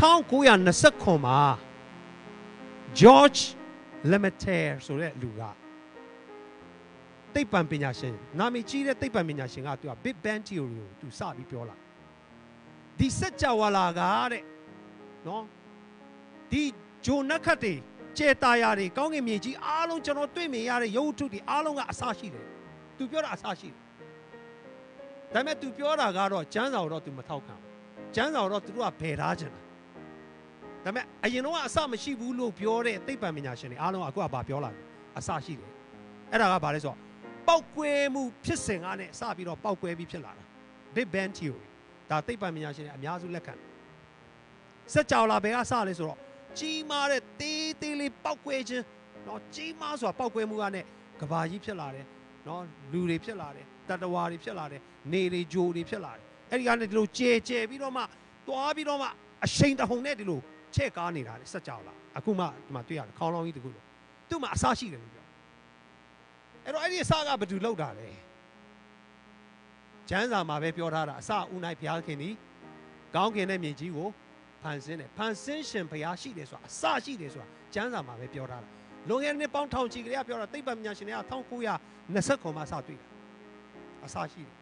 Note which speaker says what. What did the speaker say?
Speaker 1: 1929မှာ George Lemaitre ဆိုတဲ့လူကသိပ္ပံပညာရှင်နာမည်ကြီးတဲ့သိပ္ပံပညာရှင်ကသူက Big Bang Theory ကိုသူစပြီးပြောလာဒီစက်ကြဝဠာကတဲ့နော်ဒီဂျိုနက်ခတ်တွေကျေတာယာတွေကောင်းကင်မြေကြီးအားလုံးကျွန်တော်တွေ့မြင်ရတဲ့ရုပ်ထုတွေအားလုံးကအစရှိတယ်သူပြောတာအစရှိတယ်ဒါပေမဲ့သူပြောတာကတော့ကျမ်းစာကိုတော့သူမထောက်ခံဘူးကျမ်းစာကိုတော့သူတို့ကဘယ်ထားချင်တာ ဒါပေမဲ့အရင်တော့အစမရှိဘူးလို့ပြောတဲ့သိပ္ပံပညာရှင်တွေအားလုံးကအခုကဘာပြောလာလဲအစရှိတယ်အဲ့ဒါကဘာလဲဆိုတော့ပောက်ကွဲမှုဖြစ်စဉ်ကနဲ့စပြီးတော့ပောက်ကွဲပြီးဖြစ်လာတာ Big Bang Theory ဒါသိပ္ပံပညာရှင်တွေအများစုလက်ခံတယ်စက်ကြောလာဘယ်ကစလဲဆိုတော့ကြီးမားတဲ့တေးသေးလေးပောက်ကွဲခြင်းเนาะကြီးမားဆိုတာပောက်ကွဲမှုကနဲ့ကဘာကြီးဖြစ်လာတယ်เนาะလူတွေဖြစ်လာတယ်တတဝါတွေဖြစ်လာတယ်နေတွေဂျိုတွေဖြစ်လာတယ်အဲ့ဒီကနေဒီလိုကျဲကျဲပြီးတော့မှတွားပြီးတော့မှအရှိန်တဟုန်နဲ့ဒီလို ချဲ့ကားနေတာလေစက်ကြောလာအခုမှဒီမှာတွေ့ရတယ်ခေါင်းလောင်းကြီးတခုလို့သူ့မှာအစရှိတယ်လို့ပြောအဲ့တော့အဲ့ဒီအစကဘယ်သူလောက်တာလဲကျမ်းစာမှာပဲပြောထားတာအစဦးနိုင်ဘုရားခင်ဒီကောင်းကင်တဲ့မြေကြီးကိုဖန်ဆင်းတယ်ဖန်ဆင်းရှင်ဘုရားရှိတယ်ဆိုတာအစရှိတယ်ဆိုတာကျမ်းစာမှာပဲပြောထားတာလွန်ခဲ့တဲ့နှစ်ပေါင်းထောင်ချီကလေးကပြောတာသိပ္ပံပညာရှင်တွေက1929မှာစတွေ့တာအစရှိတယ်